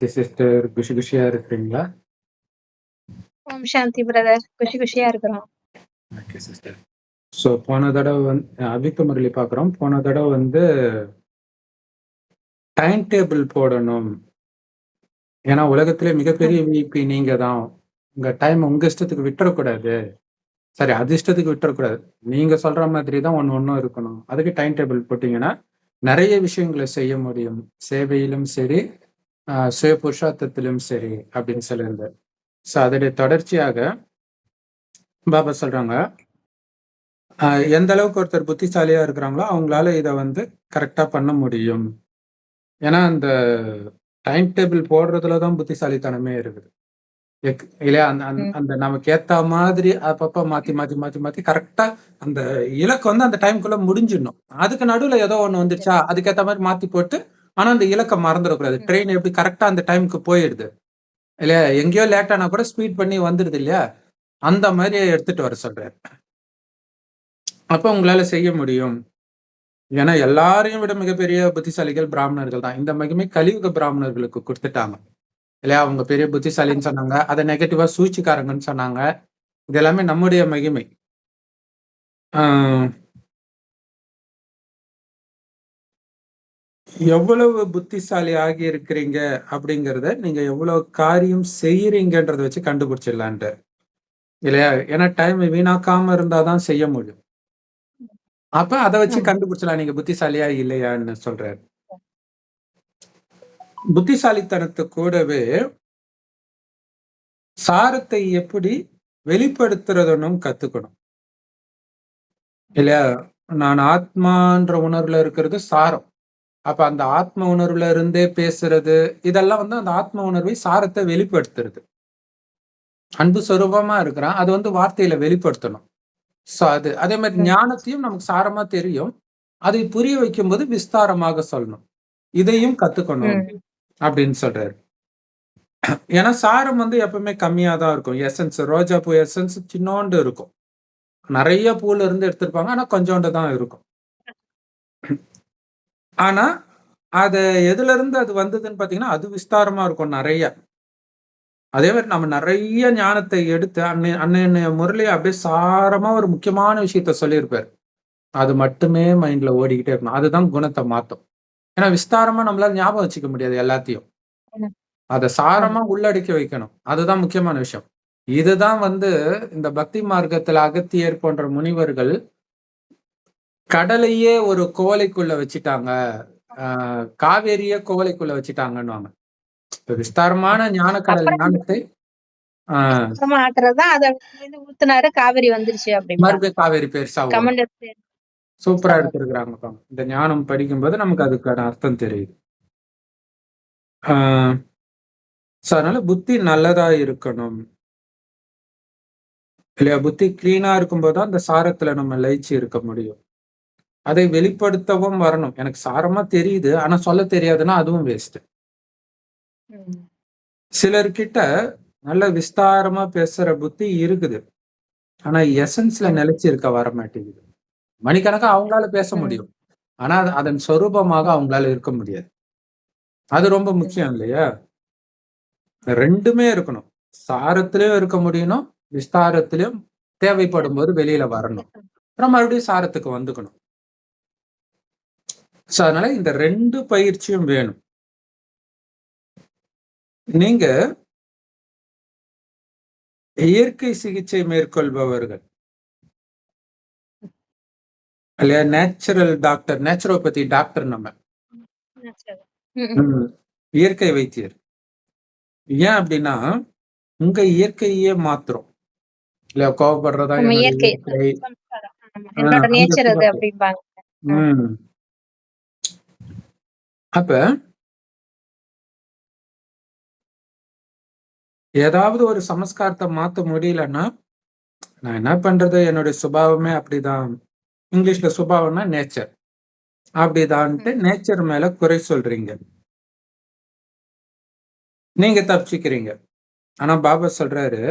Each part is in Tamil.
சிஸ்டர் குஷி குஷியா இருக்கிறீங்களா? ஓம் சாந்தி பிரதர். குஷி குஷியா இருக்கிறோம். Okay sister. ஸோ போன தடவ வந்து அபிக்க முரளி பார்க்குறோம். போன தடவ வந்து டைம் டேபிள் போடணும். ஏன்னா உலகத்திலே மிகப்பெரிய விஐபி நீங்க தான். உங்க டைம் உங்க இஷ்டத்துக்கு விட்டுறக்கூடாது. சரி அது இஷ்டத்துக்கு விட்டுறக்கூடாது. நீங்க சொல்ற மாதிரி தான் ஒண்ணு ஒண்ணும் இருக்கணும். அதுக்கு டைம் டேபிள் போட்டீங்கன்னா, நெறைய விஷயங்கள செய்ய முடியும். சேவையிலும் சரி, சுய புருஷார்த்தத்திலும் சரி அப்படின்னு சொல்லியிருந்தார். ஸோ அதோடைய தொடர்ச்சியாக பாபா சொல்றாங்க, எந்த அளவுக்கு ஒருத்தர் புத்திசாலியா இருக்கிறாங்களோ, அவங்களால இத வந்து கரெக்ட்டா பண்ண முடியும். ஏன்னா அந்த டைம் டேபிள் போடுறதுல தான் புத்திசாலித்தனமே இருக்குது. எக் இல்லையா? அந்த. அந்த நமக்கு ஏத்தா மாதிரி அப்பப்ப மாத்தி, மாத்தி, மாத்தி, மாத்தி கரெக்ட்டா அந்த இலக்கு வந்து அந்த டைம்க்குள்ள முடிஞ்சிடணும். அதுக்கு நடுவுல ஏதோ ஒண்ணு வந்துருச்சா, அதுக்கேத்த மாரி மாத்தி போட்டு, ஆனா அந்த இலக்க மறந்துறக்கூடாது. ம். ட்ரெயின் எப்படி கரெக்ட்டா அந்த டைம்க்கு போயிடுது. இல்லையா? எங்கேயோ லேட் ஆனா கூட ஸ்பீட் பண்ணி வந்துடுது இல்லையா? அந்த மாரி எடுத்துட்டு வர சொல்றாரு. அப்ப உங்களால செய்ய முடியும். ஏன்னா எல்லாரையும் விட மிகப்பெரிய புத்திசாலிகள் பிராமணர்கள் தான். இந்த மகிமை கலியுக பிராமணர்களுக்கு குடுத்துட்டாங்க. இல்லையா? அவங்க பெரிய புத்திசாலின்னு சொன்னாங்க. அத நெகட்டிவா சூழ்ச்சிக்காரங்கன்னு சொன்னாங்க. இது எல்லாமே நம்முடைய மகிமை. எவ்வளவு புத்திசாலி ஆகி இருக்கிறீங்க அப்படிங்கிறத, நீங்க எவ்வளவு காரியம் செய்றீங்கன்றத வச்சு கண்டுபிடிச்சிடலான்ட்டாரு. இல்லையா? ஏன்னா டைம் வீணாக்காம இருந்தா தான் செய்ய முடியும். அப்ப அத வச்சு. கண்டுபிடிச்சலாம் நீங்க புத்திசாலியா இல்லையான்னு சொல்றாரு. புத்திசாலித்தனத்து கூடவே சாரத்தை எப்படி வெளிப்படுத்துறதுன்னும் கத்துக்கணும். இல்லையா? நான் ஆத்மான்ற உணர்வுல இருக்கிறது சாரம். அப்ப அந்த ஆத்ம உணர்வுல இருந்தே பேசுறது, இதெல்லாம் வந்து அந்த ஆத்ம உணர்வை சாரத்த வெளிப்படுத்துறது. அன்பு சொரூபமா இருக்கிறான். அது வந்து வார்த்தையில வெளிப்படுத்தணும். ஸோ அது அதே மாரி ம். ஞானத்தையும் நமக்கு சாரமா தெரியும். அதை புரிய வைக்கும்போது விஸ்தாரமாக சொல்லணும். இதையும் கத்துக்கணும். அப்படின்னு சொல்றாரு. ஏன்னா சாரம் வந்து எப்பவுமே கம்மியா தான் இருக்கும். எசன்ஸ் ரோஜா பூ எசன்ஸ் சின்னோண்டு இருக்கும். நெறைய பூல இருந்து எடுத்திருப்பாங்க. ஆனா கொஞ்சோண்டு தான் இருக்கும். ஆனா, அத எதுலருந்து அது வந்ததுன்னு பார்த்தீங்கன்னா, அது விஸ்தாரமா இருக்கும் நெறைய. அதே மாரி நம்ம நெறைய ஞானத்தை எடுத்து அன்னை அன்னைய முரளி அப்படியே சாரமா ஒரு முக்கியமான விஷயத்த சொல்லியிருப்பாரு. அது மட்டுமே மைண்ட்ல ஓடிக்கிட்டே இருக்கணும். அதுதான் குணத்த மாத்தும். ஏன்னா விஸ்தாரமா நம்மளால ஞாபகம் வச்சுக்க முடியாது எல்லாத்தையும். அத. சாரமா உள்ளடக்கி வைக்கணும். அதுதான் முக்கியமான விஷயம். இதுதான் வந்து இந்த பக்தி மார்க்கத்துல அகத்தியர் போன்ற முனிவர்கள் கடலையே ஒரு குவளைக்குள்ள வச்சுட்டாங்க. காவேரிய குவளைக்குள்ள வச்சுட்டாங்கன்னுவாங்க. இப்ப விஸ்தாரமான ஞான கடல் ஞானத்தை ஊத்துனாரு காவிரி வந்துருச்சு. மறுபடியும் காவேரி பெருசா சூப்பரா. எடுத்திருக்கிறாங்க. இந்த ஞானம் படிக்கும்போது நமக்கு அதுக்கான அர்த்தம் தெரியுது. ஸோ அதனால புத்தி நல்லதா இருக்கணும். இல்லையா? புத்தி கிளீனா இருக்கும்போது தான் அந்த சாரத்துல நம்ம லயிச்சு இருக்க முடியும். அதை வெளிப்படுத்தவும் வரணும். எனக்கு சாரமா தெரியுது. ஆனா சொல்ல தெரியாதுன்னா அதுவும் வேஸ்ட். சிலர்கிட்ட நல்ல விஸ்தாரமா பேசுற புத்தி இருக்குது. ஆனா எசன்ஸ்ல. நிலைச்சு இருக்க வர மாட்டேங்குது. மணிக்கணக்கா அவங்களால பேச. முடியும். ஆனா அது அதன் சொரூபமாக அவங்களால இருக்க முடியாது. அது ரொம்ப. முக்கியம் இல்லையா? 2மே இருக்கணும். சாரத்திலயும் இருக்க முடியணும். விஸ்தாரத்திலும் தேவைப்படும்போது வெளியில வரணும். அப்புறம் மறுபடியும் சாரத்துக்கு வந்துக்கணும். ஸோ அதனால இந்த 2 பயிற்சியும் வேணும். நீங்க இயற்கை சிகிச்சை மேற்கொள்பவர்கள். இல்லையா? நேச்சுரல் டாக்டர், நேச்சுரோபதி டாக்டர் நம்ம. இயற்கை வைத்தியர். ஏன் அப்படின்னா, உங்க இயற்கையே மாத்துறோம். இல்ல கோவப்படுறதா இயற்கை அப்ப ஏதாவது ஒரு சமஸ்காரத்த மாத்த முடியலன்னா, நான் என்ன பண்றது? என்னுடைய சுபாவமே அப்படிதான். இங்கிலீஷ்ல சுபாவம்னா நேச்சர். அப்படிதான்ட்டு. நேச்சர் மேல குறை சொல்றீங்க. நீங்க தப்பிச்சுக்கிறீங்க. ஆனா பாபா சொல்றாரு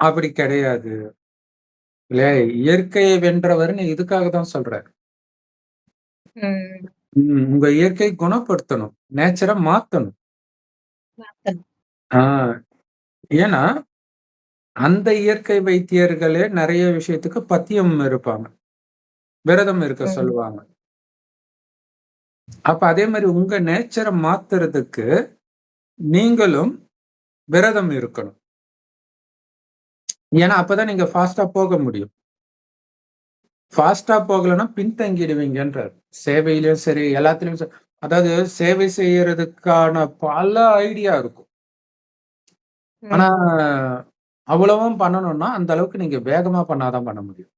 அப்படி கிடையாது. இல்லையா? இயற்கையை வென்றவர்ன்னு இதுக்காக தான் சொல்றாரு. ம். ம். உங்க இயற்கை குணப்படுத்தணும். நேச்சர மாத்தணும். மாத்தணும். ஆ. ஏன்னா, அந்த இயற்கை வைத்தியர்களே நெறைய விஷயத்துக்கு பத்தியம் இருப்பாங்க. விரதம் இருக்க ம். சொல்லுவாங்க. அப்ப அதே மாரி உங்க நேச்சர மாத்துறதுக்கு, நீங்களும் விரதம் இருக்கணும். ஏன்னா, அப்பதான் நீங்க ஃபாஸ்ட்டா போக முடியும். ஃபாஸ்ட்டா போகலன்னா பின்தங்கிடுவீங்கன்றார். சேவையிலயும் சரி, எல்லாத்துலயும் சரி. அதாவது சேவை செய்யறதுக்கான பல ஐடியா இருக்கும். ஆனா. அவ்வளவும் பண்ணணும்னா, அந்த அளவுக்கு நீங்க வேகமா பண்ணா தான் பண்ண முடியும்.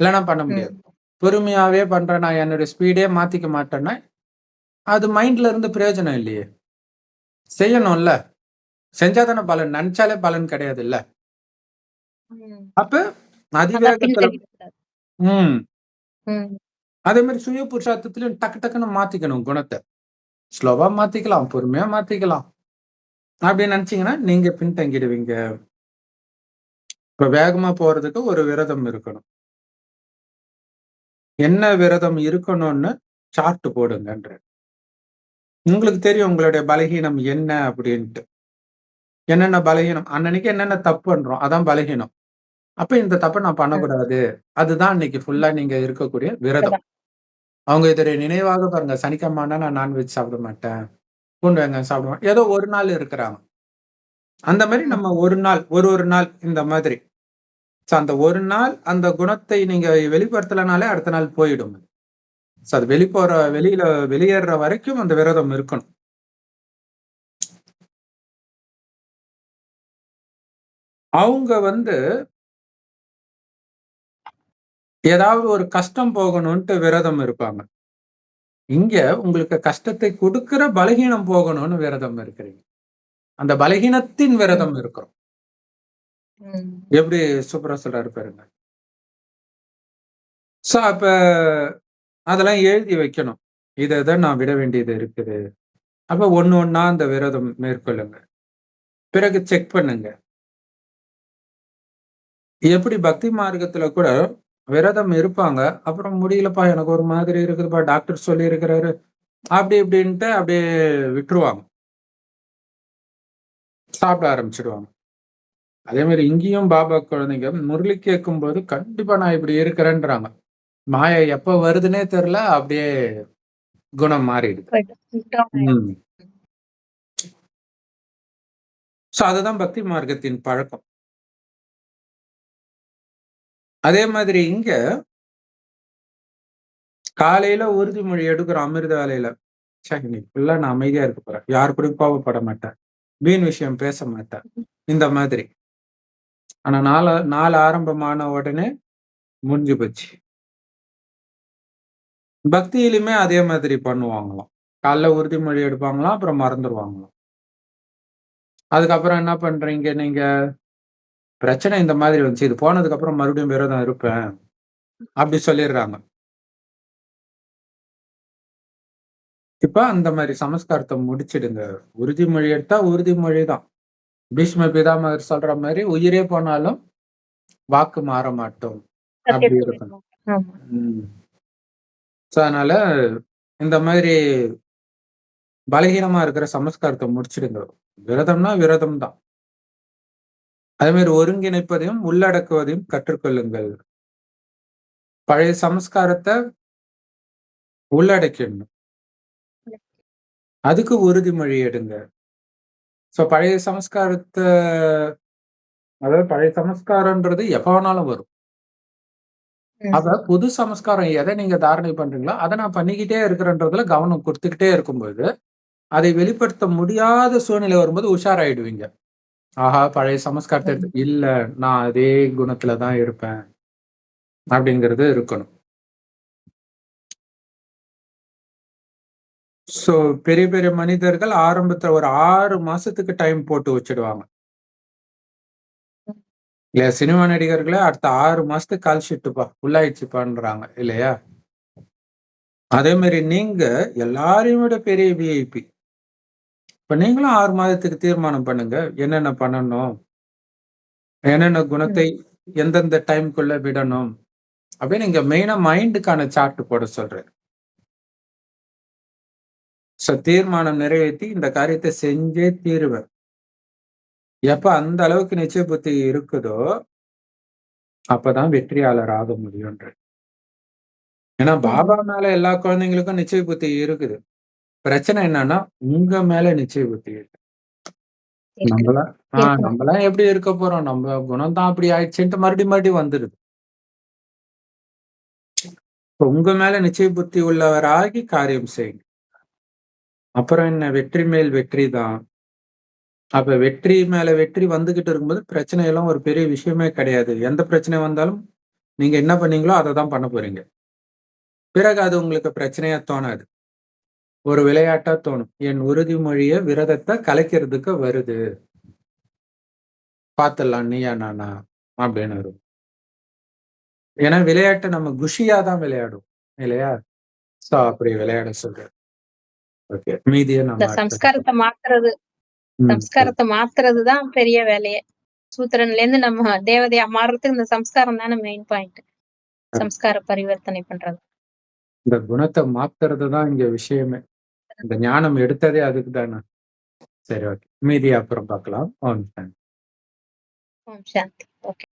இல்லன்னா பண்ண முடியாது. பொறுமையாவே பண்றேன், நான் என்னுடைய ஸ்பீடே மாத்திக்க மாட்டேன்னா, அது மைண்ட்ல இருந்து பிரயோஜனம் இல்லையே! செய்யணும்ல. செஞ்சா தானே பலன். நெனச்சாலே பலன் கிடையாதுல்ல. ம். அப்ப அதான் அதிவேகத்துல பின்தங்கிடக்கூடாது. ம். ம். அதே மாரி சுய புருஷார்த்தத்திலயும் டக்கு டக்குன்னு மாத்திக்கணும் குணத்த. ஸ்லோவா மாத்திக்கலாம், பொறுமையா மாத்திக்கலாம். அப்படி நெனச்சீங்கன்னா, நீங்க பின்தங்கிடுவீங்க. இப்ப வேகமா போறதுக்கு ஒரு விரதம் இருக்கணும். என்ன விரதம் இருக்கணும்னு சார்ட் போடுங்கன்றார். உங்களுக்கு தெரியும் உங்களுடைய பலகீனம் என்ன அப்படின்ட்டு. என்னென்ன பலகீனம் அன்னன்னைக்கு என்னென்ன தப்பு பண்றோம், அதான் பலகீனம். அப்ப இந்த தப்ப நான். பண்ணக்கூடாது. அதுதான் அன்னைக்கு ஃபுல்லா நீங்க இருக்கக்கூடிய விரதம். அவங்க இதோடைய நினைவாக பாருங்க, சனிக்கிழம ஆனா நான் நான்வெஜ் சாப்பிட மாட்டேன். பூண்டு வெங்காயம் சாப்பிட மாட்டேன். ஏதோ ஒரு நாள் இருக்கிறாங்க. அந்த மாரி ம். நம்ம ஒரு நாள், ஒரு ஒரு நாள் இந்த மாதிரி. ஸோ அந்த ஒரு நாள் அந்த குணத்தை நீங்க வெளிப்படுத்தலனாலே அடுத்த நாள் போயிடும். ஸோ அது வெளிப்போற வெளியில வெளியேறுற வரைக்கும் அந்த விரதம் இருக்கணும். அவங்க வந்து ஏதாவது ஒரு கஷ்டம் போகணுன்ட்டு விரதம் இருப்பாங்க. இங்க உங்களுக்கு கஷ்டத்தை குடுக்கிற பலகீனம் போகணும்னு விரதம் இருக்கிறீங்க. அந்த பலகீனத்தின். விரதம் இருக்கிறோம். எப்படி சூப்பரா சொல்றாரு பாருங்க. ஸோ அப்ப அதெல்லாம் எழுதி வைக்கணும். இத இத நான் விட வேண்டியது இருக்குது. அப்ப ஒண்ணு ஒண்ணா அந்த விரதம் மேற்கொள்ளுங்க. பிறகு செக் பண்ணுங்க. எப்படி பக்தி மார்க்கத்துல கூட விரதம் இருப்பாங்க. அப்புறம் முடியலப்பா எனக்கு ஒரு மாதிரி இருக்குதுப்பா, டாக்டர் சொல்லியிருக்கிறாரு. அப்படி இப்படின்ட்டு அப்படியே விட்டுருவாங்க. சாப்பிட ஆரம்பிச்சுடுவாங்க. அதே மாரி இங்கேயும் பாபா குழந்தைங்க முரளி கேட்கும்போது கண்டிப்பா நான் இப்படி இருக்கிறேன்றாங்க. மாயா எப்ப வருதுன்னே தெரியல. அப்படியே குணம் மாறிடுது. ஸோ அதுதான் பக்தி மார்க்கத்தின் பழக்கம். அதே மாதிரி இங்க காலையில உறுதிமொழி எடுக்கிறோம் அமிர்த வேலையில. இன்னைக்கு ஃபுல்லா நான் அமைதியா இருக்க போறேன். யார் கூடயும் கோவப்பட மாட்டேன். வீண் விஷயம் பேச மாட்டேன். இந்த மாதிரி. ஆனா நாலு நாள் ஆரம்பமான உடனே முடிஞ்சு போச்சு. பக்தியிலுமே அதே மாதிரி பண்ணுவாங்களாம். காலைல உறுதிமொழி எடுப்பாங்களாம். அப்புறம் மறந்துடுவாங்களாம் அதுக்கப்புறம் என்ன பண்றீங்க நீங்க? பிரச்சனை இந்த மாதிரி வந்துச்சு. இது போனதுக்கு அப்புறம் மறுபடியும் விரதம் இருப்பேன். அப்படி சொல்லிடுறாங்க. இப்ப அந்த மாரி சமஸ்காரத்த முடிச்சிடுங்க. உறுதிமொழி எடுத்தா உறுதிமொழி தான். பீஷ்ம பிதாமகர் சொல்ற மாரி உயிரே போனாலும் வாக்கு மாற மாட்டோம். அப்படி இருக்கணும். ஸோ அதனால இந்த மாதிரி பலகீனமா இருக்கிற சமஸ்காரத்த முடிச்சிடுங்க. விரதம்னா விரதம் தான். அதே மாரி ஒருங்கிணைப்பதையும், உள்ளடக்குவதையும் கற்றுக்கொள்ளுங்கள். பழைய சமஸ்காரத்த உள்ளடக்கிடணும். அதுக்கு உறுதிமொழி எடுங்க. ஸோ பழைய சமஸ்காரத்த அதாவது பழைய சமஸ்காரம்ன்றது எப்ப வேணாலும் வரும். அப்ப புது சமஸ்காரம் எத நீங்க தாரணை பண்றீங்களோ, அத நான் பண்ணிக்கிட்டே இருக்கிறேன்றதுல கவனம் குடுத்துக்கிட்டே இருக்கும்போது, அதை வெளிப்படுத்த முடியாத சூழ்நிலை வரும்போது உஷாராயிடுவீங்க. ஆஹா! பழைய சமஸ்காரத்த எடுத்து இல்ல நான் அதே குணத்துல தான் இருப்பேன். அப்படிங்கிறது இருக்கணும். சோ பெரிய பெரிய மனிதர்கள் ஆரம்பத்துல ஒரு 6 மாசத்துக்கு டைம் போட்டு வச்சுடுவாங்க. இல்லையா இல்ல சினிமா நடிகர்களே அடுத்த 6 மாசத்துக்கு கால் ஷீட்டுப்பா, ஃபுல் ஆயிடுச்சுப்பான்றாங்க இல்லையா? அதே மாரி நீங்க எல்லாரையும் விட பெரிய விஐபி. இப்ப நீங்களும் 6 மாதத்துக்கு தீர்மானம் பண்ணுங்க. என்னென்ன பண்ணணும்? என்னென்ன குணத்தை. எந்தெந்த டைம்க்குள்ள விடணும்? அப்படின்னு நீங்க மெயினா மைண்டுக்கான சார்ட் போட சொல்றேன். ஸோ தீர்மானம் நிறைவேத்தி இந்த காரியத்தை செஞ்சே தீருவேன். எப்ப அந்த அளவுக்கு நிச்சய புத்தி இருக்குதோ அப்பதான் வெற்றியாளர் ஆக முடியும்ன்றது. ஏன்னா. பாபா மேல எல்லா குழந்தைங்களுக்கும் நிச்சய புத்தி இருக்குது. பிரச்சனை என்னன்னா, உங்க மேல நிச்சய புத்தி இருக்கு. இருக்கு. நம்மலாம் ஆ இருக்கணும். நம்மலாம் எப்படி இருக்க போறோம்? நம்ம குணம் தான் அப்படி ஆயிடுச்சுன்ட்டு மறுபடியும் மறுபடியும் வந்துருது. உங்க மேல நிச்சய புத்தி உள்ளவராகி காரியம் செய்யுங்க. அப்புறம் என்ன வெற்றி மேல் வெற்றி தான். அப்ப வெற்றி மேல வெற்றி வந்துகிட்டு இருக்கும்போது பிரச்சனை எல்லாம் ஒரு பெரிய விஷயமே கிடையாது. எந்த பிரச்சனை வந்தாலும் நீங்க என்ன பண்ணீங்களோ அத தான் பண்ண போறீங்க. பிறகு அது உங்களுக்கு பிரச்சனையா தோணாது. ஒரு விளையாட்டா தோணும். என் உறுதிமொழிய விரதத்த கலைக்கிறதுக்கு வருது. பாத்துடலாம் நீயா நானா அப்படின்னு வரும். ஏன்னா விளையாட்ட நம்ம குஷியா தான் விளையாடுவோம். இல்லையா? ஸோ அப்படி விளையாட சொல்றேன். ஓகே. மீதிய நம்ம சம்ஸ்காரத்த மாத்துறது. சம்ஸ்காரத்த மாத்துறது தான் பெரிய வேலையே. சூத்திரன்லேருந்து நம்ம தேவதையா மாறுறதுக்கு இந்த சம்ஸ்காரம் தானே மெயின் பாயிண்ட். சம்ஸ்கார பரிவர்த்தனை பண்றது. இந்த குணத்த மாத்துறது தான் இங்க விஷயமே. இந்த ஞானம் எடுத்ததே அதுக்கு தானே. சரி ஓகே. மீதி அப்புறம் பார்க்கலாம். ஓம் சாந்தி. ஓம் சாந்தி. ஓகே.